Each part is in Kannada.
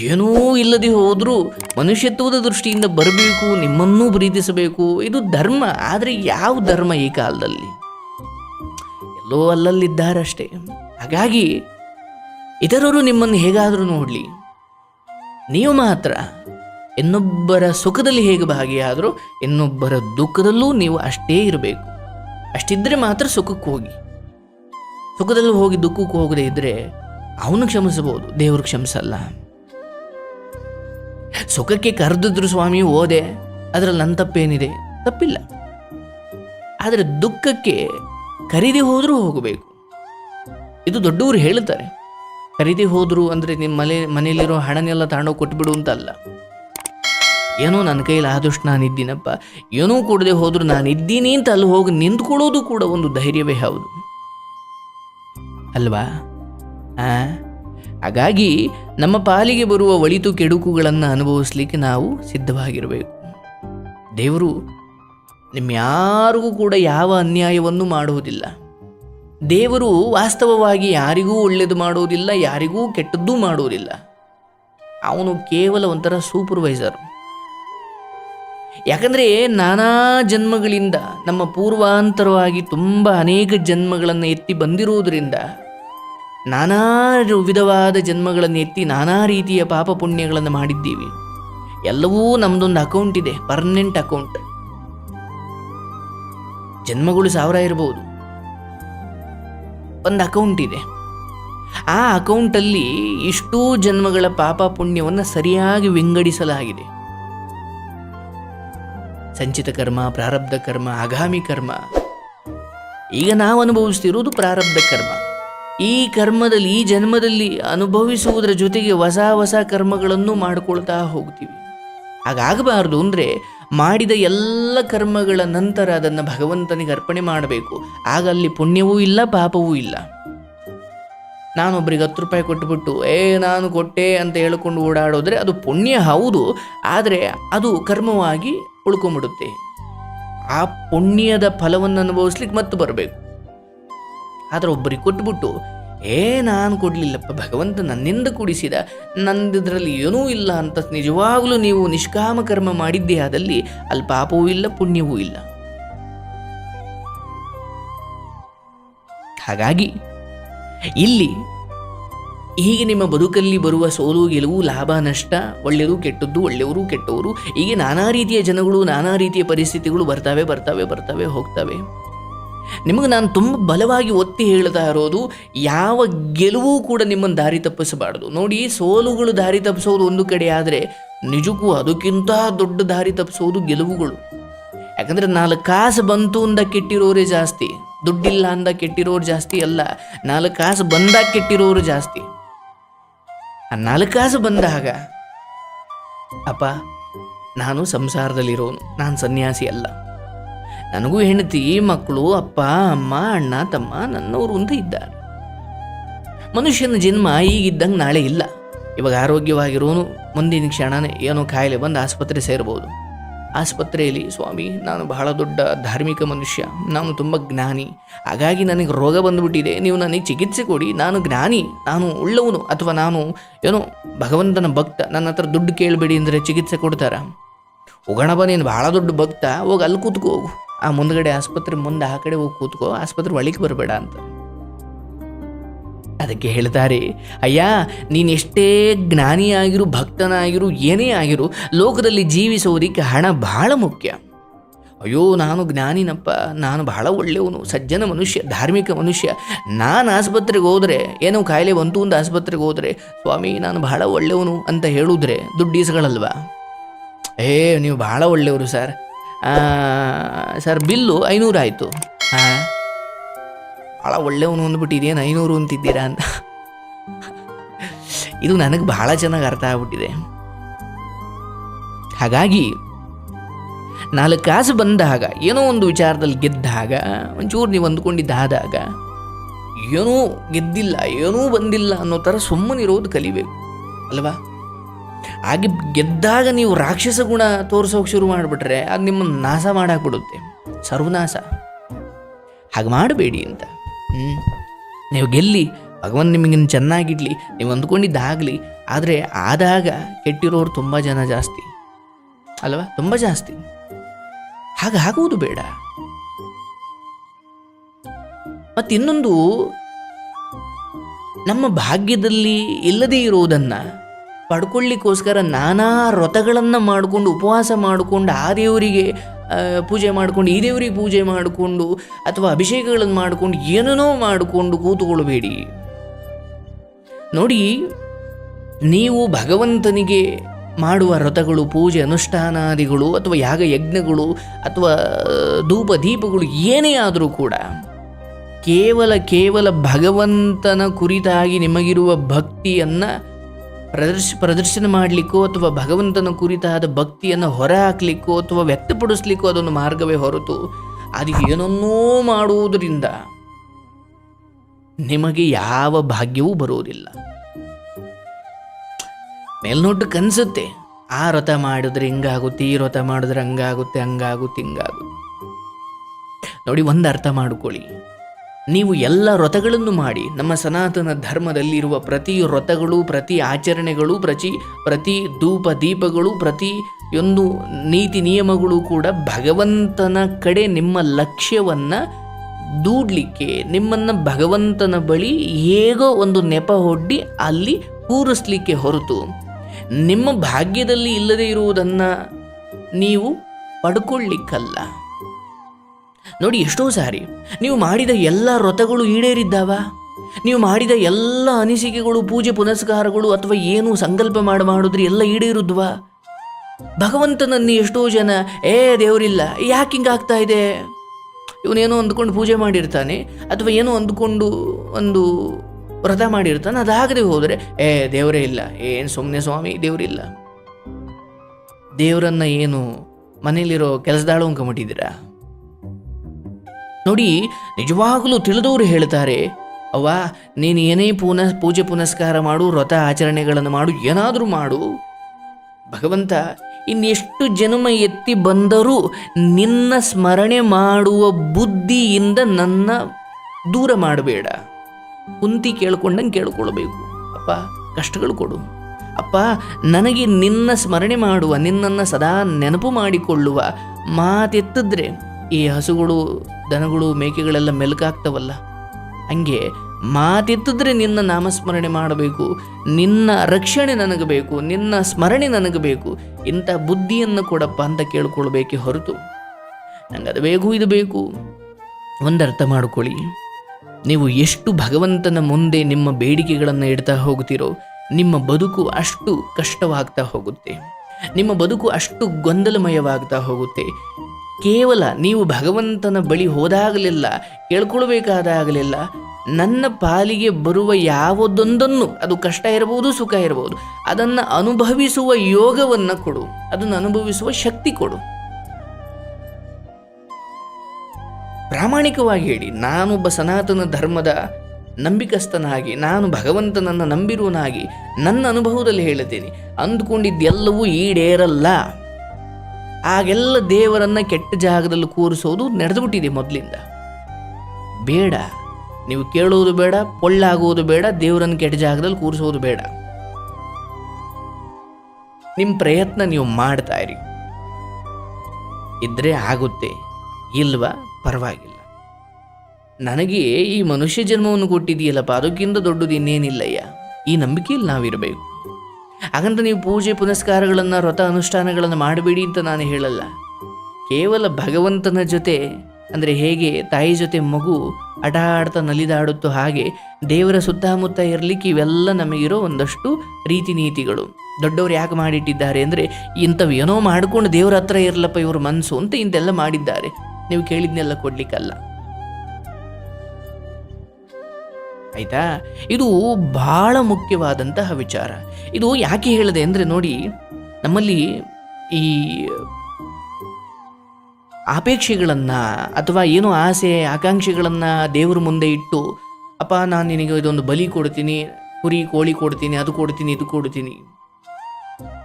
ಏನೂ ಇಲ್ಲದೆ ಹೋದರೂ ಮನುಷ್ಯತ್ವದ ದೃಷ್ಟಿಯಿಂದ ಬರಬೇಕು, ನಿಮ್ಮನ್ನೂ ಪ್ರೀತಿಸಬೇಕು. ಇದು ಧರ್ಮ, ಆದರೆ ಯಾವ ಧರ್ಮ ಈ ಕಾಲದಲ್ಲಿ? ಎಲ್ಲೋ ಅಲ್ಲಲ್ಲಿದ್ದಾರಷ್ಟೇ. ಹಾಗಾಗಿ ಇತರರು ನಿಮ್ಮನ್ನು ಹೇಗಾದರೂ ನೋಡಲಿ. ನೀವು ಮಾತ್ರ ಇನ್ನೊಬ್ಬರ ಸುಖದಲ್ಲಿ ಹೇಗೆ ಭಾಗಿಯಾದರೂ, ಇನ್ನೊಬ್ಬರ ದುಃಖದಲ್ಲೂ ನೀವು ಅಷ್ಟೇ ಇರಬೇಕು. ಅಷ್ಟಿದ್ದರೆ ಮಾತ್ರ ಸುಖಕ್ಕೆ ಹೋಗಿ. ಸುಖದಲ್ಲೂ ಹೋಗಿ ದುಃಖಕ್ಕೆ ಹೋಗದೇ ಇದ್ದರೆ ಅವನು ಕ್ಷಮಿಸಬಹುದು, ದೇವರು ಕ್ಷಮಿಸಲ್ಲ. ಸುಖಕ್ಕೆ ಕರೆದಿದ್ರು ಸ್ವಾಮಿ, ಓದೆ. ಅದರಲ್ಲಿ ನನ್ನ ತಪ್ಪೇನಿದೆ? ತಪ್ಪಿಲ್ಲ. ಆದರೆ ದುಃಖಕ್ಕೆ ಕರೀದೆ ಹೋದರೂ ಹೋಗಬೇಕು. ಇದು ದೊಡ್ಡವರು ಹೇಳುತ್ತಾರೆ. ಕರೀದೆ ಹೋದರು ಅಂದರೆ ನಿಮ್ಮ ಮನೆ ಮನೆಯಲ್ಲಿರೋ ಹಣನೆಲ್ಲ ತಗೊಂಡೋಗಿ ಕೊಟ್ಬಿಡು ಅಂತ ಅಲ್ಲ ಏನೋ ನನ್ನ ಕೈಲಿ ಆದಷ್ಟು ನಾನು ಇದ್ದೀನಪ್ಪ ಏನೂ ಕೊಡದೆ ಹೋದರೂ ನಾನು ಇದ್ದೀನಿ ಅಂತ ಅಲ್ಲಿ ಹೋಗಿ ನಿಂತ್ಕೊಳ್ಳೋದು ಕೂಡ ಒಂದು ಧೈರ್ಯವೇ ಹೌದು. ಅಲ್ವಾ? ಆ? ಹಾಗಾಗಿ ನಮ್ಮ ಪಾಲಿಗೆ ಬರುವ ಒಳಿತು ಕೆಡುಕುಗಳನ್ನು ಅನುಭವಿಸ್ಲಿಕ್ಕೆ ನಾವು ಸಿದ್ಧವಾಗಿರಬೇಕು. ದೇವರು ನಿಮ್ಮ ಯಾರಿಗೂ ಕೂಡ ಯಾವ ಅನ್ಯಾಯವನ್ನು ಮಾಡುವುದಿಲ್ಲ. ದೇವರು ವಾಸ್ತವವಾಗಿ ಯಾರಿಗೂ ಒಳ್ಳೆಯದು ಮಾಡುವುದಿಲ್ಲ, ಯಾರಿಗೂ ಕೆಟ್ಟದ್ದು ಮಾಡುವುದಿಲ್ಲ. ಅವನು ಕೇವಲ ಒಂಥರ ಸೂಪರ್ವೈಸರ್. ಯಾಕಂದರೆ ನಾನಾ ಜನ್ಮಗಳಿಂದ ನಮ್ಮ ಪೂರ್ವಾಂತರವಾಗಿ ತುಂಬ ಅನೇಕ ಜನ್ಮಗಳನ್ನು ಎತ್ತಿ ಬಂದಿರುವುದರಿಂದ ನಾನಾ ವಿಧವಾದ ಜನ್ಮಗಳನ್ನು ಎತ್ತಿ ನಾನಾ ರೀತಿಯ ಪಾಪ ಪುಣ್ಯಗಳನ್ನು ಮಾಡಿದ್ದೀವಿ. ಎಲ್ಲವೂ ನಮ್ದೊಂದು ಅಕೌಂಟ್ ಇದೆ ಪರ್ಮನೆಂಟ್ ಅಕೌಂಟ್ ಜನ್ಮಗಳು ಸಾವಿರ ಇರಬಹುದು ಒಂದು ಅಕೌಂಟ್ ಇದೆ. ಆ ಅಕೌಂಟಲ್ಲಿ ಇಷ್ಟೂ ಜನ್ಮಗಳ ಪಾಪ ಪುಣ್ಯವನ್ನು ಸರಿಯಾಗಿ ವಿಂಗಡಿಸಲಾಗಿದೆ. ಸಂಚಿತ ಕರ್ಮ, ಪ್ರಾರಬ್ಧ ಕರ್ಮ, ಆಗಾಮಿ ಕರ್ಮ. ಈಗ ನಾವು ಅನುಭವಿಸ್ತಿರೋದು ಪ್ರಾರಬ್ಧ ಕರ್ಮ. ಈ ಕರ್ಮದಲ್ಲಿ, ಈ ಜನ್ಮದಲ್ಲಿ ಅನುಭವಿಸುವುದರ ಜೊತೆಗೆ ಹೊಸ ಹೊಸ ಕರ್ಮಗಳನ್ನು ಮಾಡಿಕೊಳ್ತಾ ಹೋಗ್ತೀವಿ. ಹಾಗಾಗಬಾರ್ದು ಅಂದರೆ ಮಾಡಿದ ಎಲ್ಲ ಕರ್ಮಗಳ ನಂತರ ಅದನ್ನು ಭಗವಂತನಿಗೆ ಅರ್ಪಣೆ ಮಾಡಬೇಕು. ಆಗ ಅಲ್ಲಿ ಪುಣ್ಯವೂ ಇಲ್ಲ, ಪಾಪವೂ ಇಲ್ಲ. ನಾನೊಬ್ಬರಿಗೆ ಹತ್ತು ರೂಪಾಯಿ ಕೊಟ್ಟುಬಿಟ್ಟು ಏ, ನಾನು ಕೊಟ್ಟೆ ಅಂತ ಹೇಳ್ಕೊಂಡು ಓಡಾಡೋದ್ರೆ ಅದು ಪುಣ್ಯ ಹೌದು, ಆದರೆ ಅದು ಕರ್ಮವಾಗಿ ಉಳ್ಕೊಂಬಿಡುತ್ತೆ. ಆ ಪುಣ್ಯದ ಫಲವನ್ನು ಅನುಭವಿಸ್ಲಿಕ್ಕೆ ಮತ್ತೆ ಬರಬೇಕು. ಆದರೆ ಒಬ್ಬರಿಗೆ ಕೊಟ್ಬಿಟ್ಟು, ಏ, ನಾನು ಕೊಡಲಿಲ್ಲಪ್ಪ, ಭಗವಂತ ನನ್ನಿಂದ ಕೂಡಿಸಿದ, ನಂದಿದ್ರಲ್ಲಿ ಏನೂ ಇಲ್ಲ ಅಂತ ನಿಜವಾಗಲೂ ನೀವು ನಿಷ್ಕಾಮ ಕರ್ಮ ಮಾಡಿದ್ದೇ ಆದಲ್ಲಿ ಅಲ್ಲಿ ಪಾಪವೂ ಇಲ್ಲ, ಪುಣ್ಯವೂ ಇಲ್ಲ. ಹಾಗಾಗಿ, ಇಲ್ಲಿ ಹೀಗೆ ನಿಮ್ಮ ಬದುಕಲ್ಲಿ ಬರುವ ಸೋಲು, ಗೆಲುವು, ಲಾಭ, ನಷ್ಟ, ಒಳ್ಳೆಯದು, ಕೆಟ್ಟದ್ದು, ಒಳ್ಳೆಯವರು, ಕೆಟ್ಟವರು, ಹೀಗೆ ನಾನಾ ರೀತಿಯ ಜನಗಳು, ನಾನಾ ರೀತಿಯ ಪರಿಸ್ಥಿತಿಗಳು ಬರ್ತವೆ ಬರ್ತವೆ ಬರ್ತವೆ, ಹೋಗ್ತವೆ. ನಿಮಗೆ ನಾನು ತುಂಬ ಬಲವಾಗಿ ಒತ್ತಿ ಹೇಳ್ತಾ ಇರೋದು, ಯಾವ ಗೆಲುವು ಕೂಡ ನಿಮ್ಮನ್ನು ದಾರಿ ತಪ್ಪಿಸಬಾರ್ದು. ನೋಡಿ, ಸೋಲುಗಳು ದಾರಿ ತಪ್ಪಿಸೋದು ಒಂದು ಕಡೆ ಆದರೆ ನಿಜಕ್ಕೂ ಅದಕ್ಕಿಂತ ದೊಡ್ಡ ದಾರಿ ತಪ್ಪಿಸೋದು ಗೆಲುವುಗಳು. ಯಾಕಂದರೆ ನಾಲ್ಕು ಕಾಸು ಬಂತು ಅಂದ ಕೆಟ್ಟಿರೋರೇ ಜಾಸ್ತಿ, ದುಡ್ಡಿಲ್ಲ ಅಂದ ಕೆಟ್ಟಿರೋರು ಜಾಸ್ತಿ ಅಲ್ಲ, ನಾಲ್ಕು ಕಾಸು ಬಂದಾಗ ಕೆಟ್ಟಿರೋರು ಜಾಸ್ತಿ. ಆ ನಾಲ್ಕು ಕಾಸು ಬಂದಾಗ ಅಪ್ಪ, ನಾನು ಸಂಸಾರದಲ್ಲಿರೋನು, ನಾನು ಸನ್ಯಾಸಿ ಅಲ್ಲ. ನನಗೂ ಹೆಂಡತಿ, ಮಕ್ಕಳು, ಅಪ್ಪ, ಅಮ್ಮ, ಅಣ್ಣ, ತಮ್ಮ ನನ್ನವರು ಅಂತ ಇದ್ದಾರೆ. ಮನುಷ್ಯನ ಜನ್ಮ ಈಗಿದ್ದಂಗೆ ನಾಳೆ ಇಲ್ಲ. ಇವಾಗ ಆರೋಗ್ಯವಾಗಿರೋನು, ಮುಂದಿನ ಕ್ಷಣನೇ ಏನೋ ಕಾಯಿಲೆ ಬಂದು ಆಸ್ಪತ್ರೆ ಸೇರ್ಬೋದು. ಆಸ್ಪತ್ರೆಯಲ್ಲಿ, ಸ್ವಾಮಿ, ನಾನು ಬಹಳ ದೊಡ್ಡ ಧಾರ್ಮಿಕ ಮನುಷ್ಯ, ನಾನು ತುಂಬ ಜ್ಞಾನಿ. ಹಾಗಾಗಿ ನನಗೆ ರೋಗ ಬಂದುಬಿಟ್ಟಿದೆ, ನೀವು ನನಗೆ ಚಿಕಿತ್ಸೆ ಕೊಡಿ, ನಾನು ಜ್ಞಾನಿ, ನಾನು ಉಳ್ಳವನು ಅಥವಾ ನಾನು ಏನೋ ಭಗವಂತನ ಭಕ್ತ, ನನ್ನ ಹತ್ರ ದುಡ್ಡು ಕೇಳಬೇಡಿ ಅಂದರೆ ಚಿಕಿತ್ಸೆ ಕೊಡ್ತಾರ? ಹೋಗೋಣಪ್ಪ ನೀನು ಭಾಳ ದೊಡ್ಡ ಭಕ್ತ, ಹೋಗಿ ಅಲ್ಲಿ ಕೂತ್ಕೋ ಹೋಗು. ಆ ಮುಂದ್ಗಡೆ ಆಸ್ಪತ್ರೆ ಮುಂದೆ ಆ ಕಡೆ ಹೋಗಿ ಕೂತ್ಕೋ, ಆಸ್ಪತ್ರೆ ಒಳಗೆ ಬರಬೇಡ ಅಂತ. ಅದಕ್ಕೆ ಹೇಳ್ತಾರೆ, ಅಯ್ಯ, ನೀನು ಎಷ್ಟೇ ಜ್ಞಾನಿಯಾಗಿರು ಭಕ್ತನಾಗಿರು ಏನೇ ಆಗಿರು, ಲೋಕದಲ್ಲಿ ಜೀವಿಸೋದಕ್ಕೆ ಹಣ ಬಹಳ ಮುಖ್ಯ. ಅಯ್ಯೋ, ನಾನು ಜ್ಞಾನಿನಪ್ಪ, ನಾನು ಬಹಳ ಒಳ್ಳೆಯವನು, ಸಜ್ಜನ ಮನುಷ್ಯ, ಧಾರ್ಮಿಕ ಮನುಷ್ಯ. ನಾನು ಆಸ್ಪತ್ರೆಗೆ ಹೋದರೆ, ಏನೋ ಕಾಯಿಲೆ ಬಂತು ಒಂದು ಆಸ್ಪತ್ರೆಗೆ ಹೋದರೆ, ಸ್ವಾಮಿ, ನಾನು ಬಹಳ ಒಳ್ಳೆಯವನು ಅಂತ ಹೇಳಿದ್ರೆ ದುಡ್ಡು ಈಸ್ಗಳಲ್ವಾ? ಏ, ನೀವು ಬಹಳ ಒಳ್ಳೆಯವರು ಸರ್. ಸರ್, ಬಿಲ್ಲು ಐನೂರು ಆಯಿತು. ಹಾಂ. ಭಾಳ ಒಳ್ಳೆಯವನು ಅಂದ್ಬಿಟ್ಟು ಇದೇನು ಐನೂರು ಅಂತಿದ್ದೀರಾ ಅಂತ. ಇದು ನನಗೆ ಬಹಳ ಚೆನ್ನಾಗಿ ಅರ್ಥ ಆಗ್ಬಿಟ್ಟಿದೆ. ಹಾಗಾಗಿ, ನಾಲ್ಕು ಕಾಸು ಬಂದಾಗ ಏನೋ ಒಂದು ವಿಚಾರದಲ್ಲಿ ಗೆದ್ದಾಗ ಒಂಚೂರು ನೀವು ಅಂದ್ಕೊಂಡಿದ್ದಾದಾಗ ಏನೂ ಗೆದ್ದಿಲ್ಲ, ಏನೂ ಬಂದಿಲ್ಲ ಅನ್ನೋ ಥರ ಸುಮ್ಮನಿರೋದು ಕಲಿಬೇಕು, ಅಲ್ವಾ? ಹಾಗೆ ಗೆದ್ದಾಗ ನೀವು ರಾಕ್ಷಸ ಗುಣ ತೋರಿಸೋಕೆ ಶುರು ಮಾಡಿಬಿಟ್ರೆ ಅದು ನಿಮ್ಮನ್ನು ನಾಶ ಮಾಡಾಕ್ಬಿಡುತ್ತೆ. ಸರ್ವನಾಶ. ಹಾಗೆ ಮಾಡಬೇಡಿ ಅಂತ. ಹ್ಞೂ ನೀವು ಗೆಲ್ಲಿ ಭಗವಂತ ನಿಮಗೆ ಚೆನ್ನಾಗಿಡ್ಲಿ ನೀವು ಅಂದ್ಕೊಂಡಿದ್ದಾಗಲಿ ಆದರೆ ಆದಾಗ ಕೆಟ್ಟಿರೋರು ತುಂಬ ಜನ ಜಾಸ್ತಿ. ಅಲ್ವಾ? ತುಂಬ ಜಾಸ್ತಿ. ಹಾಗಾಗುವುದು ಬೇಡ. ಮತ್ತಿನ್ನೊಂದು, ನಮ್ಮ ಭಾಗ್ಯದಲ್ಲಿ ಇಲ್ಲದೇ ಇರುವುದನ್ನು ಪಡ್ಕೊಳ್ಳಿಕ್ಕೋಸ್ಕರ ನಾನಾ ವ್ರತಗಳನ್ನು ಮಾಡಿಕೊಂಡು, ಉಪವಾಸ ಮಾಡಿಕೊಂಡು, ಆ ದೇವರಿಗೆ ಪೂಜೆ ಮಾಡಿಕೊಂಡು, ಈ ದೇವರಿಗೆ ಪೂಜೆ ಮಾಡಿಕೊಂಡು ಅಥವಾ ಅಭಿಷೇಕಗಳನ್ನು ಮಾಡಿಕೊಂಡು ಏನೇನೋ ಮಾಡಿಕೊಂಡು ಕೂತುಕೊಳ್ಳಬೇಡಿ ನೋಡಿ, ನೀವು ಭಗವಂತನಿಗೆ ಮಾಡುವ ವ್ರತಗಳು, ಪೂಜೆ ಅನುಷ್ಠಾನಾದಿಗಳು ಅಥವಾ ಯಾಗ ಯಜ್ಞಗಳು ಅಥವಾ ಧೂಪ ದೀಪಗಳು ಏನೇ ಆದರೂ ಕೂಡ ಕೇವಲ ಕೇವಲ ಭಗವಂತನ ಕುರಿತಾಗಿ ನಿಮಗಿರುವ ಭಕ್ತಿಯನ್ನು ಪ್ರದರ್ಶ, ಪ್ರದರ್ಶನ ಮಾಡಲಿಕ್ಕೋ ಅಥವಾ ಭಗವಂತನ ಕುರಿತಾದ ಭಕ್ತಿಯನ್ನು ಹೊರ ಹಾಕ್ಲಿಕ್ಕೋ ಅಥವಾ ವ್ಯಕ್ತಪಡಿಸ್ಲಿಕ್ಕೋ ಅದೊಂದು ಮಾರ್ಗವೇ ಹೊರತು ಅದು ಏನನ್ನೋ ಮಾಡುವುದರಿಂದ ನಿಮಗೆ ಯಾವ ಭಾಗ್ಯವೂ ಬರುವುದಿಲ್ಲ. ಮೇಲ್ನೋಟಕ್ಕೆ ಕನ್ಸುತ್ತೆ. ಆ ವ್ರತ ಮಾಡಿದ್ರೆ ಹಿಂಗಾಗುತ್ತೆ, ಈ ವ್ರತ ಮಾಡಿದ್ರೆ ಹಂಗಾಗುತ್ತೆ ಹಂಗಾಗುತ್ತೆ, ಹಿಂಗಾಗುತ್ತೆ. ನೋಡಿ, ಒಂದು ಅರ್ಥ ಮಾಡಿಕೊಳ್ಳಿ. ನೀವು ಎಲ್ಲ ವ್ರತಗಳನ್ನು ಮಾಡಿ ನಮ್ಮ ಸನಾತನ ಧರ್ಮದಲ್ಲಿರುವ ಪ್ರತಿ ವ್ರತಗಳು, ಪ್ರತಿ ಆಚರಣೆಗಳು, ಪ್ರತಿ ಪ್ರತಿ ಧೂಪ ದೀಪಗಳು ಪ್ರತಿಯೊಂದು ನೀತಿ ನಿಯಮಗಳು ಕೂಡ ಭಗವಂತನ ಕಡೆ ನಿಮ್ಮ ಲಕ್ಷ್ಯವನ್ನು ದೂಡ್ಲಿಕ್ಕೆ, ನಿಮ್ಮನ್ನು ಭಗವಂತನ ಬಳಿ ಹೇಗೋ ಒಂದು ನೆಪ ಹೊಡ್ಡಿ ಅಲ್ಲಿ ಕೂರಿಸ್ಲಿಕ್ಕೆ ಹೊರತು. ನಿಮ್ಮ ಭಾಗ್ಯದಲ್ಲಿ ಇಲ್ಲದೇ ಇರುವುದನ್ನು ನೀವು ಪಡ್ಕೊಳ್ಳಿಕ್ಕಲ್ಲ. ನೋಡಿ ಎಷ್ಟೋ ಸಾರಿ ನೀವು ಮಾಡಿದ ಎಲ್ಲ ವ್ರತಗಳು ಈಡೇರಿದ್ದಾವ? ನೀವು ಮಾಡಿದ ಎಲ್ಲ ಅನಿಸಿಕೆಗಳು, ಪೂಜೆ ಪುನಸ್ಕಾರಗಳು ಅಥವಾ ಏನು ಸಂಕಲ್ಪ ಮಾಡಿ ಮಾಡಿದ್ರೆ ಎಲ್ಲ ಈಡೇರುದ್ವಾ? ಭಗವಂತನನ್ನು ಎಷ್ಟೋ ಜನ, ಏ, ದೇವರಿಲ್ಲ, ಯಾಕೆ ಹಿಂಗಾಗ್ತಾ ಇದೆ? ಇವನೇನೋ ಅಂದ್ಕೊಂಡು ಪೂಜೆ ಮಾಡಿರ್ತಾನೆ ಅಥವಾ ಏನೋ ಅಂದ್ಕೊಂಡು ಒಂದು ವ್ರತ ಮಾಡಿರ್ತಾನೆ. ಅದಾಗದೆ ಹೋದರೆ, ಏ, ದೇವರೇ ಇಲ್ಲ, ಏನು ಸುಮ್ಮನೆ ಸ್ವಾಮಿ, ದೇವರಿಲ್ಲ. ದೇವರನ್ನ ಏನು ಮನೇಲಿರೋ ಕೆಲಸದಾಳು ಅಂಕೊಂಬಿಟ್ಟಿದ್ದೀರಾ ನೋಡಿ, ನಿಜವಾಗಲೂ ತಿಳಿದವರು ಹೇಳ್ತಾರೆ, ಅವ್ವ, ನೀನು ಏನೇ ಪುನಃ, ಪೂಜೆ ಪುನಸ್ಕಾರ ಮಾಡು, ವ್ರತ ಆಚರಣೆಗಳನ್ನು ಮಾಡು, ಏನಾದರೂ ಮಾಡು. ಭಗವಂತ, ಇನ್ನೆಷ್ಟು ಜನ್ಮ ಎತ್ತಿ ಬಂದರೂ ನಿನ್ನ ಸ್ಮರಣೆ ಮಾಡುವ ಬುದ್ಧಿಯಿಂದ ನನ್ನ ದೂರ ಮಾಡಬೇಡ. ಕುಂತಿ ಕೇಳ್ಕೊಂಡಂಗೆ ಕೇಳ್ಕೊಳ್ಬೇಕು. ಅಪ್ಪ, ಕಷ್ಟಗಳು ಕೊಡು. ಅಪ್ಪ, ನನಗೆ ನಿನ್ನ ಸ್ಮರಣೆ ಮಾಡುವ, ನಿನ್ನನ್ನು ಸದಾ ನೆನಪು ಮಾಡಿಕೊಳ್ಳುವ ಮಾತೆತ್ತಿದ್ರೆ ಈ ಹಸುಗಳು, ದನಗಳು, ಮೇಕೆಗಳೆಲ್ಲ ಮೆಲುಕಾಗ್ತವಲ್ಲ? ಹಂಗೆ ಮಾತಿದ್ದರೆ ನಿನ್ನ ನಾಮಸ್ಮರಣೆ ಮಾಡಬೇಕು, ನಿನ್ನ ರಕ್ಷಣೆ ನನಗೆ ಬೇಕು ನಿನ್ನ ಸ್ಮರಣೆ ನನಗೆ ಬೇಕು ಇಂಥ ಬುದ್ಧಿಯನ್ನು ಕೊಡಪ್ಪ ಅಂತ ಕೇಳ್ಕೊಳ್ಬೇಕೆ ಹೊರತು. ನಂಗೆ ಅದು ಬೇಕು, ಇದು ಬೇಕು. ಒಂದರ್ಥ ಮಾಡಿಕೊಳ್ಳಿ. ನೀವು ಎಷ್ಟು ಭಗವಂತನ ಮುಂದೆ ನಿಮ್ಮ ಬೇಡಿಕೆಗಳನ್ನು ಇಡ್ತಾ ಹೋಗ್ತೀರೋ, ನಿಮ್ಮ ಬದುಕು ಅಷ್ಟು ಕಷ್ಟವಾಗ್ತಾ ಹೋಗುತ್ತೆ. ನಿಮ್ಮ ಬದುಕು ಅಷ್ಟು ಗೊಂದಲಮಯವಾಗ್ತಾ ಹೋಗುತ್ತೆ. ಕೇವಲ ನೀವು ಭಗವಂತನ ಬಳಿ ಹೋದಾಗಲೆಲ್ಲ ಕೇಳ್ಕೊಳ್ಬೇಕಾದಾಗಲೆಲ್ಲ ನನ್ನ ಪಾಲಿಗೆ ಬರುವ ಯಾವುದೊಂದನ್ನು, ಅದು ಕಷ್ಟ ಇರಬಹುದು, ಸುಖ ಇರಬಹುದು, ಅದನ್ನು ಅನುಭವಿಸುವ ಯೋಗವನ್ನು ಕೊಡು, ಅದನ್ನು ಅನುಭವಿಸುವ ಶಕ್ತಿ ಕೊಡು. ಪ್ರಾಮಾಣಿಕವಾಗಿ ಹೇಳಿ ನಾನೊಬ್ಬ ಸನಾತನ ಧರ್ಮದ ನಂಬಿಕಸ್ಥನಾಗಿ, ನಾನು ಭಗವಂತನನ್ನು ನಂಬಿರುವನಾಗಿ ನನ್ನ ಅನುಭವದಲ್ಲಿ ಹೇಳುತ್ತೇನೆ, ಅಂದ್ಕೊಂಡಿದ್ದೆಲ್ಲವೂ ಈಡೇರಲ್ಲ. ಆಗೆಲ್ಲ ದೇವರನ್ನ ಕೆಟ್ಟ ಜಾಗದಲ್ಲಿ ಕೂರಿಸೋದು ನಡೆದುಬಿಟ್ಟಿದೆ ಮೊದಲಿಂದ. ಬೇಡ, ನೀವು ಕೇಳೋದು ಬೇಡ, ಪೊಳ್ಳಾಗುವುದು ಬೇಡ, ದೇವರನ್ನು ಕೆಟ್ಟ ಜಾಗದಲ್ಲಿ ಕೂರಿಸೋದು ಬೇಡ. ನಿಮ್ಮ ಪ್ರಯತ್ನ ನೀವು ಮಾಡ್ತಾ ಇರಿ. ಇದ್ರೆ ಆಗುತ್ತೆ, ಇಲ್ವಾ? ಪರವಾಗಿಲ್ಲ. ನನಗೆ ಈ ಮನುಷ್ಯ ಜನ್ಮವನ್ನು ಕೊಟ್ಟಿದೆಯಲ್ಲಪ್ಪ ಅದಕ್ಕಿಂತ ದೊಡ್ಡದು ಇನ್ನೇನಿಲ್ಲಯ್ಯ. ಈ ನಂಬಿಕೆಯಲ್ಲಿ ನಾವಿರಬೇಕು. ಹಾಗಂತ ನೀವು ಪೂಜೆ ಪುನಸ್ಕಾರಗಳನ್ನು, ವ್ರತ ಅನುಷ್ಠಾನಗಳನ್ನು ಮಾಡಬೇಡಿ ಅಂತ ನಾನು ಹೇಳಲ್ಲ. ಕೇವಲ ಭಗವಂತನ ಜೊತೆ, ಅಂದರೆ ಹೇಗೆ ತಾಯಿ ಜೊತೆ ಮಗು ಆಟ ಆಡ್ತಾ ನಲಿದಾಡುತ್ತೋ ಹಾಗೆ ದೇವರ ಸುತ್ತಮುತ್ತ ಇರಲಿಕ್ಕೆ ಇವೆಲ್ಲ ನಮಗಿರೋ ಒಂದಷ್ಟು ರೀತಿ ನೀತಿಗಳು ದೊಡ್ಡವರು ಯಾಕೆ ಮಾಡಿಟ್ಟಿದ್ದಾರೆ ಅಂದರೆ, ಇಂಥವು ಏನೋ ಮಾಡ್ಕೊಂಡು ದೇವರ ಹತ್ರ ಇರಲಪ್ಪ ಇವ್ರ ಮನಸ್ಸು ಅಂತ ಇಂತೆಲ್ಲ ಮಾಡಿದ್ದಾರೆ. ನೀವು ಕೇಳಿದ್ನೆಲ್ಲ ಕೊಡ್ಲಿಕ್ಕಲ್ಲ. ಆಯ್ತಾ? ಇದು ಬಹಳ ಮುಖ್ಯವಾದಂತಹ ವಿಚಾರ. ಇದು ಯಾಕೆ ಹೇಳಿದೆ ಅಂದರೆ ನೋಡಿ, ನಮ್ಮಲ್ಲಿ ಈ ಅಪೇಕ್ಷೆಗಳನ್ನು ಅಥವಾ ಏನೋ ಆಸೆ, ಆಕಾಂಕ್ಷೆಗಳನ್ನು ದೇವರ ಮುಂದೆ ಇಟ್ಟು, ಅಪ್ಪ, ನಾನು ನಿನಗೆ ಇದೊಂದು ಬಲಿ ಕೊಡ್ತೀನಿ, ಕುರಿ, ಕೋಳಿ ಕೊಡ್ತೀನಿ, ಅದು ಕೊಡ್ತೀನಿ, ಇದು ಕೊಡ್ತೀನಿ.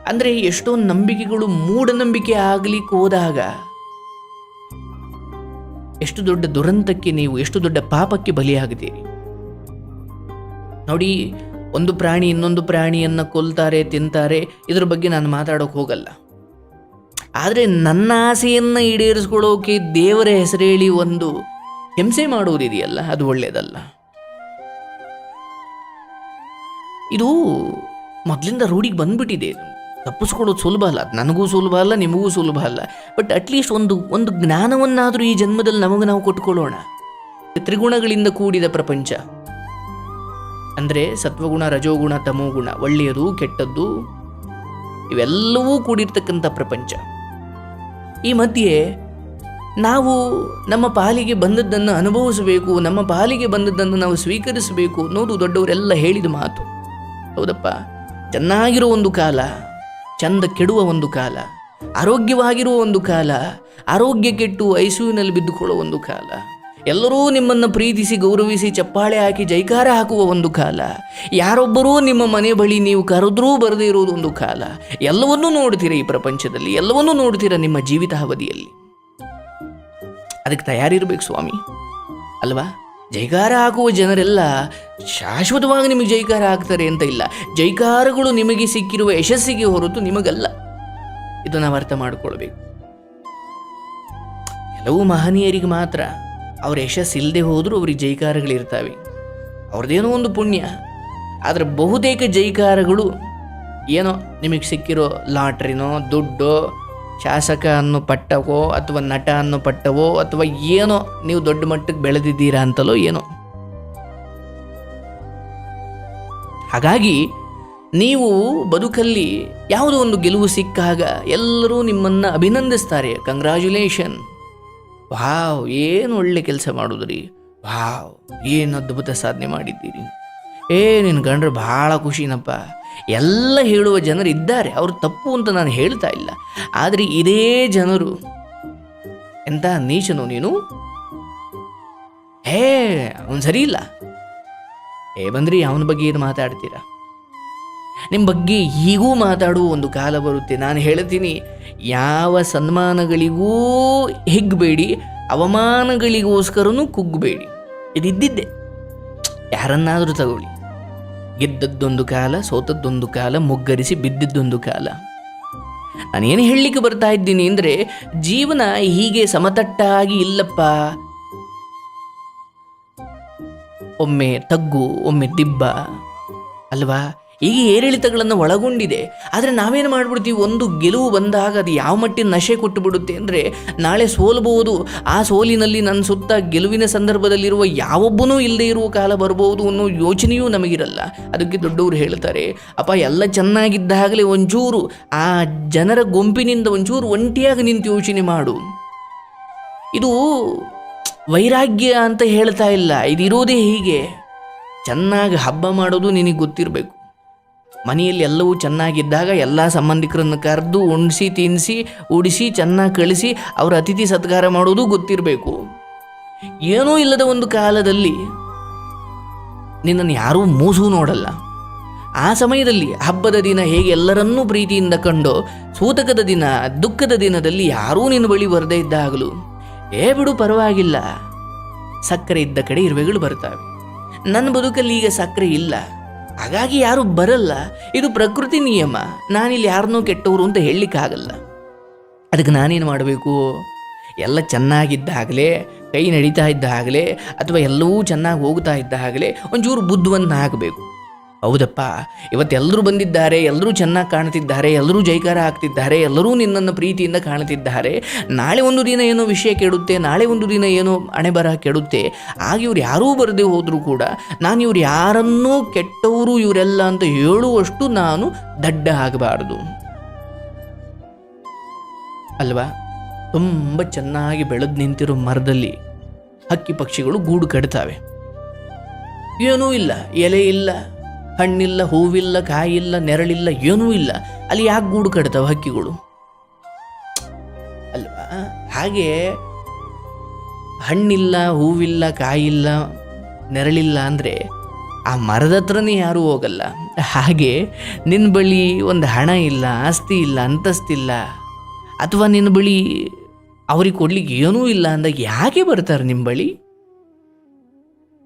ಅಂದರೆ ಎಷ್ಟೊಂದು ನಂಬಿಕೆಗಳು ಮೂಢನಂಬಿಕೆ ಆಗ್ಲಿಕ್ಕೆ ಹೋದಾಗ, ಎಷ್ಟು ದೊಡ್ಡ ದುರಂತಕ್ಕೆ ನೀವು, ಎಷ್ಟು ದೊಡ್ಡ ಪಾಪಕ್ಕೆ ಬಲಿಯಾಗ್ತೀರಿ ನೋಡಿ, ಒಂದು ಪ್ರಾಣಿ ಇನ್ನೊಂದು ಪ್ರಾಣಿಯನ್ನು ಕೊಲ್ತಾರೆ, ತಿಂತಾರೆ, ಇದ್ರ ಬಗ್ಗೆ ನಾನು ಮಾತಾಡೋಕೆ ಹೋಗಲ್ಲ. ಆದರೆ ನನ್ನ ಆಸೆಯನ್ನು ಈಡೇರಿಸ್ಕೊಳ್ಳೋಕೆ ದೇವರ ಹೆಸರೇಳಿ ಒಂದು ಹಿಂಸೆ ಮಾಡುವುದಿದೆಯಲ್ಲ, ಅದು ಒಳ್ಳೆಯದಲ್ಲ ಇದು ಮೊದಲಿಂದ ರೂಢಿಗೆ ಬಂದ್ಬಿಟ್ಟಿದೆ. ತಪ್ಪಿಸ್ಕೊಳ್ಳೋದು ಸುಲಭ ಅಲ್ಲ ನನಗೂ ಸುಲಭ ಅಲ್ಲ, ನಿಮಗೂ ಸುಲಭ ಅಲ್ಲ. ಬಟ್ ಅಟ್ಲೀಸ್ಟ್ ಒಂದು ಒಂದು ಜ್ಞಾನವನ್ನಾದರೂ ಈ ಜನ್ಮದಲ್ಲಿ ನಮಗೆ ನಾವು ಕೊಟ್ಕೊಳ್ಳೋಣ. ತ್ರಿಗುಣಗಳಿಂದ ಕೂಡಿದ ಪ್ರಪಂಚ. ಅಂದರೆ ಸತ್ವಗುಣ, ರಜೋಗುಣ, ತಮೋಗುಣ, ಒಳ್ಳೆಯದು, ಕೆಟ್ಟದ್ದು, ಇವೆಲ್ಲವೂ ಕೂಡಿರ್ತಕ್ಕಂಥ ಪ್ರಪಂಚ. ಈ ಮಧ್ಯೆ ನಾವು ನಮ್ಮ ಪಾಲಿಗೆ ಬಂದದ್ದನ್ನು ಅನುಭವಿಸಬೇಕು, ನಮ್ಮ ಪಾಲಿಗೆ ಬಂದದ್ದನ್ನು ನಾವು ಸ್ವೀಕರಿಸಬೇಕು ಅನ್ನೋದು ದೊಡ್ಡವರೆಲ್ಲ ಹೇಳಿದ ಮಾತು. ಹೌದಪ್ಪ? ಚೆನ್ನಾಗಿರೋ ಒಂದು ಕಾಲ, ಚಂದ ಕೆಡುವ ಒಂದು ಕಾಲ ಆರೋಗ್ಯವಾಗಿರುವ ಒಂದು ಕಾಲ, ಆರೋಗ್ಯ ಕೆಟ್ಟು ಐಸಿಯುನಲ್ಲಿ ಬಿದ್ದುಕೊಳ್ಳೋ ಒಂದು ಕಾಲ. ಎಲ್ಲರೂ ನಿಮ್ಮನ್ನು ಪ್ರೀತಿಸಿ ಗೌರವಿಸಿ ಚಪ್ಪಾಳೆ ಹಾಕಿ ಜೈಕಾರ ಹಾಕುವ ಒಂದು ಕಾಲ. ಯಾರೊಬ್ಬರೂ ನಿಮ್ಮ ಮನೆ ಬಳಿ ನೀವು ಕರೆದ್ರೂ ಬರದೇ ಇರುವುದು ಒಂದು ಕಾಲ. ಎಲ್ಲವನ್ನೂ ನೋಡ್ತೀರ ಈ ಪ್ರಪಂಚದಲ್ಲಿ? ಎಲ್ಲವನ್ನೂ ನೋಡ್ತೀರ ನಿಮ್ಮ ಜೀವಿತಾವಧಿಯಲ್ಲಿ? ಅದಕ್ಕೆ ತಯಾರಿರಬೇಕು ಸ್ವಾಮಿ. ಅಲ್ವಾ? ಜೈಕಾರ ಹಾಕುವ ಜನರೆಲ್ಲ ಶಾಶ್ವತವಾಗಿ ನಿಮಗೆ ಜೈಕಾರ ಹಾಕ್ತಾರೆ ಅಂತ ಇಲ್ಲ. ಜೈಕಾರಗಳು ನಿಮಗೆ ಸಿಕ್ಕಿರುವ ಯಶಸ್ಸಿಗೆ ಹೊರತು ನಿಮಗಲ್ಲ. ಇದು ನಾವು ಅರ್ಥ ಮಾಡಿಕೊಳ್ಬೇಕು. ಕೆಲವು ಮಹನೀಯರಿಗೆ ಮಾತ್ರ ಅವ್ರ ಯಶಸ್ಸು ಇಲ್ಲದೆ ಹೋದರೂ ಅವ್ರಿಗೆ ಜೈಕಾರಗಳಿರ್ತವೆ. ಅವ್ರದ್ದೇನೋ ಒಂದು ಪುಣ್ಯ. ಆದರೆ ಬಹುತೇಕ ಜೈಕಾರಗಳು ಏನೋ ನಿಮಗೆ ಸಿಕ್ಕಿರೋ ಲಾಟ್ರಿನೋ, ದುಡ್ಡೋ, ಶಾಸಕ ಅನ್ನೋ ಪಟ್ಟವೋ, ಅಥವಾ ನಟ ಅನ್ನೋ ಪಟ್ಟವೋ, ಅಥವಾ ಏನೋ ನೀವು ದೊಡ್ಡ ಮಟ್ಟಕ್ಕೆ ಬೆಳೆದಿದ್ದೀರಾ ಅಂತಲೋ ಏನೋ. ಹಾಗಾಗಿ ನೀವು ಬದುಕಲ್ಲಿ ಯಾವುದೋ ಒಂದು ಗೆಲುವು ಸಿಕ್ಕಾಗ ಎಲ್ಲರೂ ನಿಮ್ಮನ್ನು ಅಭಿನಂದಿಸ್ತಾರೆ. ಕಂಗ್ರ್ಯಾಚುಲೇಷನ್ ವಾವ್, ಏನು ಒಳ್ಳೆ ಕೆಲಸ ಮಾಡೋದ್ರಿ? ವಾವ್, ಏನು ಅದ್ಭುತ ಸಾಧನೆ ಮಾಡಿದ್ದೀರಿ. ಏ ನಿನ್ನ ಗಂಡ್ರು ಭಾಳ ಖುಷಿನಪ್ಪ. ಎಲ್ಲ ಹೇಳುವ ಜನರು ಇದ್ದಾರೆ, ಅವರು ತಪ್ಪು ಅಂತ ನಾನು ಹೇಳ್ತಾ ಇಲ್ಲ. ಆದರೆ ಇದೇ ಜನರು. ಎಂಥ ನೀಚನು ನೀನು? ಹೇ, ಅವನು ಸರಿ ಇಲ್ಲ. ಏ, ಬಂದ್ರಿ, ಅವನ ಬಗ್ಗೆ ಏನು ಮಾತಾಡ್ತೀರಾ? ನಿಮ್ಮ ಬಗ್ಗೆ ಹೀಗೂ ಮಾತಾಡುವ ಒಂದು ಕಾಲ ಬರುತ್ತೆ. ನಾನು ಹೇಳ್ತೀನಿ, ಯಾವ ಸನ್ಮಾನಗಳಿಗೂ ಹಿಗ್ಬೇಡಿ, ಅವಮಾನಗಳಿಗೋಸ್ಕರನೂ ಕುಗ್ಗಬೇಡಿ ಇದಿದ್ದಿದ್ದೆ. ಯಾರನ್ನಾದರೂ ತಗೊಳ್ಳಿ. ಗೆದ್ದದ್ದೊಂದು ಕಾಲ, ಸೋತದ್ದೊಂದು ಕಾಲ, ಮುಗ್ಗರಿಸಿ ಬಿದ್ದಿದ್ದೊಂದು ಕಾಲ. ನಾನೇನು ಹೇಳಲಿಕ್ಕೆ ಬರ್ತಾ ಇದ್ದೀನಿ ಅಂದರೆ, ಜೀವನ ಹೀಗೆ ಸಮತಟ್ಟಾಗಿ ಇಲ್ಲಪ್ಪ. ಒಮ್ಮೆ ತಗ್ಗು, ಒಮ್ಮೆ ದಿಬ್ಬ ಅಲ್ವಾ? ಈಗ ಏರಿಳಿತಗಳನ್ನು ಒಳಗೊಂಡಿದೆ. ಆದರೆ ನಾವೇನು ಮಾಡ್ಬಿಡ್ತೀವಿ? ಒಂದು ಗೆಲುವು ಬಂದಾಗ ಅದು ಯಾವ ಮಟ್ಟಿನ ನಶೆ ಕೊಟ್ಟು ಬಿಡುತ್ತೆ ಅಂದರೆ ನಾಳೆ ಸೋಲಬಹುದು ಆ ಸೋಲಿನಲ್ಲಿ ನನ್ನ ಸುತ್ತ ಗೆಲುವಿನ ಸಂದರ್ಭದಲ್ಲಿರುವ ಯಾವೊಬ್ಬನೂ ಇಲ್ಲದೆ ಇರುವ ಕಾಲ ಬರಬಹುದು ಅನ್ನೋ ಯೋಚನೆಯೂ ನಮಗಿರಲ್ಲ. ಅದಕ್ಕೆ ದೊಡ್ಡವರು ಹೇಳ್ತಾರೆ, ಅಪ್ಪ, ಎಲ್ಲ ಚೆನ್ನಾಗಿದ್ದಾಗಲೇ ಒಂಚೂರು ಆ ಜನರ ಗುಂಪಿನಿಂದ ಒಂಚೂರು ಒಂಟಿಯಾಗಿ ನಿಂತು ಯೋಚನೆ ಮಾಡು. ಇದು ವೈರಾಗ್ಯ ಅಂತ ಹೇಳ್ತಾ ಇಲ್ಲ. ಇದಿರೋದೇ ಹೀಗೆ. ಚೆನ್ನಾಗಿ ಹಬ್ಬ ಮಾಡೋದು ನಿನಗೆ ಗೊತ್ತಿರಬೇಕು. ಮನೆಯಲ್ಲಿ ಎಲ್ಲವೂ ಚೆನ್ನಾಗಿದ್ದಾಗ ಎಲ್ಲ ಸಂಬಂಧಿಕರನ್ನು ಕರೆದು ಉಣಿಸಿ ತಿನ್ನಿಸಿ ಉಡಿಸಿ, ಚೆನ್ನಾಗಿ ಕಳಿಸಿ ಅವರ ಅತಿಥಿ ಸತ್ಕಾರ ಮಾಡೋದು ಗೊತ್ತಿರಬೇಕು. ಏನೂ ಇಲ್ಲದ ಒಂದು ಕಾಲದಲ್ಲಿ ನಿನ್ನನ್ನು ಯಾರೂ ಮೂಸು ನೋಡಲ್ಲ. ಆ ಸಮಯದಲ್ಲಿ ಹಬ್ಬದ ದಿನ ಹೇಗೆ ಎಲ್ಲರನ್ನೂ ಪ್ರೀತಿಯಿಂದ ಕಂಡು, ಸೂತಕದ ದಿನ, ದುಃಖದ ದಿನದಲ್ಲಿ ಯಾರೂ ನಿನ್ನ ಬಳಿ ಬರದೇ ಇದ್ದಾಗಲೂ, ಏ ಬಿಡು ಪರವಾಗಿಲ್ಲ. ಸಕ್ಕರೆ ಇದ್ದ ಕಡೆ ಇರುವೆಗಳು ಬರ್ತವೆ ನನ್ನ ಬದುಕಲ್ಲಿ ಈಗ ಸಕ್ಕರೆ ಇಲ್ಲ. ಹಾಗಾಗಿ ಯಾರು ಬರಲ್ಲ. ಇದು ಪ್ರಕೃತಿ ನಿಯಮ. ನಾನಿಲ್ಲಿ ಯಾರನ್ನೂ ಕೆಟ್ಟವರು ಅಂತ ಹೇಳಲಿಕ್ಕಾಗಲ್ಲ. ಅದಕ್ಕೆ ನಾನೇನು ಮಾಡಬೇಕು? ಎಲ್ಲ ಚೆನ್ನಾಗಿದ್ದಾಗಲೇ ಕೈ ನಡೀತಾ ಇದ್ದಾಗಲೇ ಅಥವಾ ಎಲ್ಲವೂ ಚೆನ್ನಾಗಿ ಹೋಗ್ತಾ ಇದ್ದಾಗಲೇ ಒಂಚೂರು ಬುದ್ಧವನ್ನು ಹಾಕಬೇಕು ಹೌದಪ್ಪ. ಇವತ್ತೆಲ್ಲರೂ ಬಂದಿದ್ದಾರೆ ಎಲ್ಲರೂ ಚೆನ್ನಾಗಿ ಕಾಣ್ತಿದ್ದಾರೆ ಎಲ್ಲರೂ ಜೈಕಾರ ಹಾಕ್ತಿದ್ದಾರೆ ಎಲ್ಲರೂ ನಿನ್ನನ್ನು ಪ್ರೀತಿಯಿಂದ ಕಾಣ್ತಿದ್ದಾರೆ. ನಾಳೆ ಒಂದು ದಿನ ಏನೋ ವಿಷಯ ಕೆಡುತ್ತೆ, ನಾಳೆ ಒಂದು ದಿನ ಏನೋ ಹಣೆ ಬರಹ ಕೆಡುತ್ತೆ. ಆಗ ಇವ್ರು ಯಾರೂ ಬರದೇ ಹೋದರೂ ಕೂಡ ನಾನು ಇವ್ರು ಯಾರನ್ನೂ ಕೆಟ್ಟವರು ಇವರೆಲ್ಲ ಅಂತ ಹೇಳುವಷ್ಟು ನಾನು ದಡ್ಡ ಆಗಬಾರ್ದು. ಅಲ್ವಾ? ತುಂಬ ಚೆನ್ನಾಗಿ ಬೆಳೆದು ನಿಂತಿರೋ ಮರದಲ್ಲಿ ಹಕ್ಕಿ ಪಕ್ಷಿಗಳು ಗೂಡು ಕಟ್ತಾವೆ. ಏನೂ ಇಲ್ಲ, ಎಲೆ ಇಲ್ಲ. ಹಣ್ಣಿಲ್ಲ, ಹೂವಿಲ್ಲ, ಕಾಯಿಲ್ಲ, ನೆರಳಿಲ್ಲ, ಏನೂ ಇಲ್ಲ. ಅಲ್ಲಿ ಯಾಕೆ ಗೂಡು ಕಟ್ತಾವೆ ಹಕ್ಕಿಗಳು? ಅಲ್ವಾ? ಹಾಗೆ ಹಣ್ಣಿಲ್ಲ, ಹೂವಿಲ್ಲ, ಕಾಯಿಲ್ಲ, ನೆರಳಿಲ್ಲ ಅಂದರೆ ಆ ಮರದ ಹತ್ರನೇ ಯಾರೂ ಹೋಗಲ್ಲ. ಹಾಗೆ ನಿನ್ನ ಬಳಿ ಒಂದು ಹಣ ಇಲ್ಲ, ಆಸ್ತಿ ಇಲ್ಲ ಅಂತಸ್ತಿಲ್ಲ ಅಥವಾ ನಿನ್ನ ಬಳಿ ಅವ್ರಿಗೆ ಕೊಡ್ಲಿಕ್ಕೆ ಏನೂ ಇಲ್ಲ ಅಂದಾಗ ಯಾಕೆ ಬರ್ತಾರೆ ನಿಮ್ಮ ಬಳಿ?